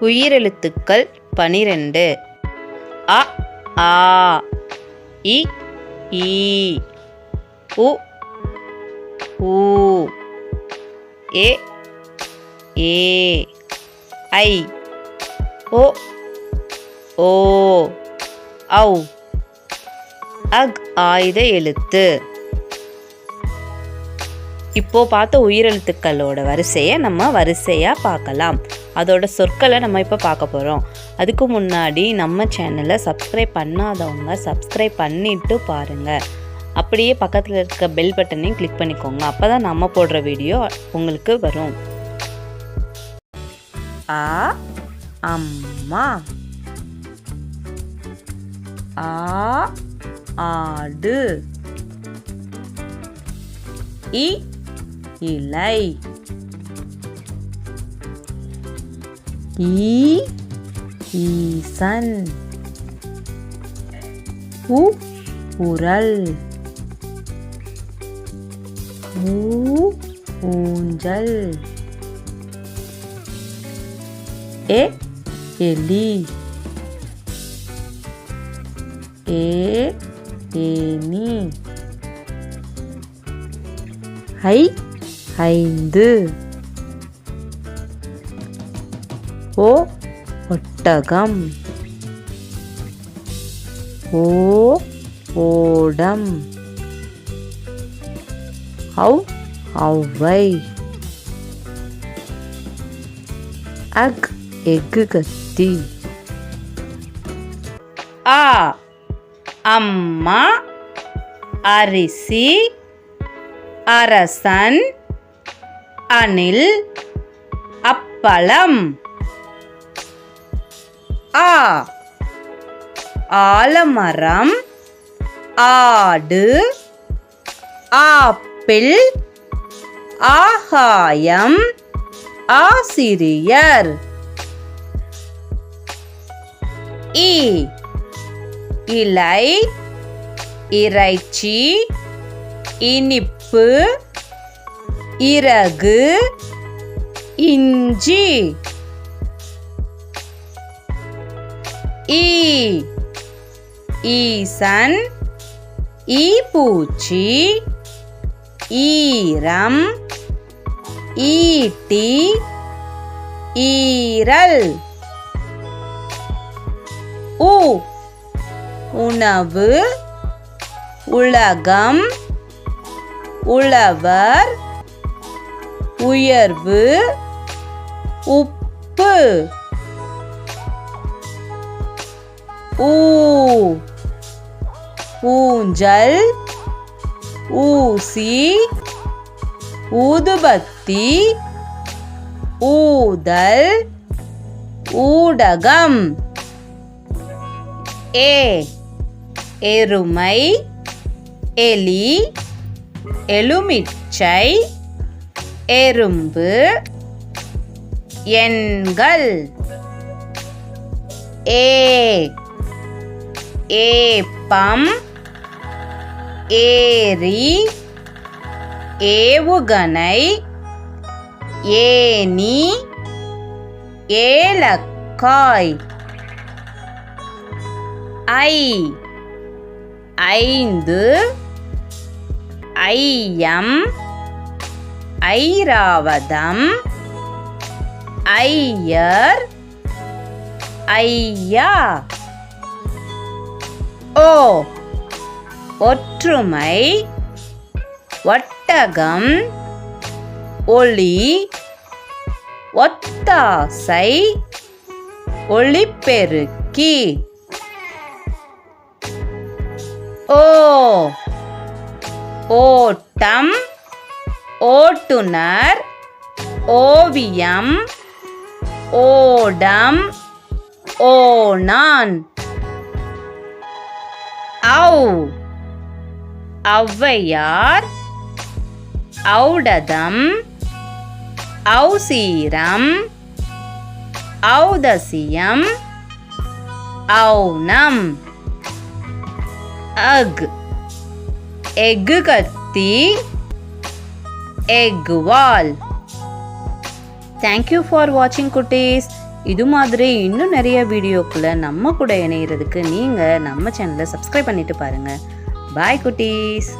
உயிரெழுத்துக்கள் பனிரெண்டு. அ ஆ இ ஈ உ ஊ ஏ ஏ ஐ ஓ ஓ ஔ. அக் ஆயுத எழுத்து. இப்போ பார்த்த உயிரெழுத்துக்களோட வரிசையை நம்ம வரிசையாக பார்க்கலாம். அதோட சொற்களை நம்ம இப்போ பார்க்க போகிறோம் அதுக்கு முன்னாடி நம்ம சேனலை சப்ஸ்கிரைப் பண்ணாதவங்க சப்ஸ்கிரைப் பண்ணிட்டு பாருங்கள் அப்படியே பக்கத்தில் இருக்க பெல் பட்டனையும் கிளிக் பண்ணிக்கோங்க. அப்போ தான் நம்ம போடுற வீடியோ உங்களுக்கு வரும். ஆ அம்மா. ஆ ஆடு. இ இலை. ஈ ஈசன் உ உரல் ஊ ஊஞ்சல் எ எலி ஏ ஏனி ஐ ஐந்து ஓ ஒட்டகம். ஓ ஓடம். ஔ ஔவை அக் எஃகு கத்தி. ஆ அம்மா அரிசி அரசன் அனில் அப்பளம். ஆ. ஆலமரம் ஆடு ஆப்பிள் ஆகாயம் ஆசிரியர். இ. இலை இறைச்சி இனிப்பு இறகு இஞ்சி. ஈ ஈசன் ஈ பூச்சி ஈரம் ஈட்டி ஈரல் உ உணவு உலகம் உழவர் உயர்வு உப்பு ஊ. ஊஞ்சல். ஊசி. ஊதுபத்தி. ஊதல். ஊடகம். ஏ. எருமை. எலி. எலுமிச்சை. எறும்பு. எண்கள். ஏ. ஏப்பம் ஏரி ஏவுகணை ஏனி ஏலக்காய். ஐ ஐந்து ஐயம் ஐராவதம் ஐயர் ஐயா. ஓ. ஒற்றுமை ஒட்டகம் ஒளி ஒத்தாசை ஒளிப்பெருக்கி. ஓ. ஓட்டம் ஓட்டுனர் ஓவியம் ஓடம் ஓணான் ஔ ஔவையார் ஔடதம் ஔசீரம் ஔதசியம் ஔனம் அக் எஃகு கத்தி எக் வால் தேங்க்யூ ஃபார் வாட்சிங் குட்டீஸ் இது மாதிரி இன்னும் நிறைய வீடியோக்குள்ளே நம்ம கூட இணையிறதுக்கு நீங்கள் நம்ம சேனலை சப்ஸ்கிரைப் பண்ணிட்டு பாருங்கள் பாய் குட்டீஸ்.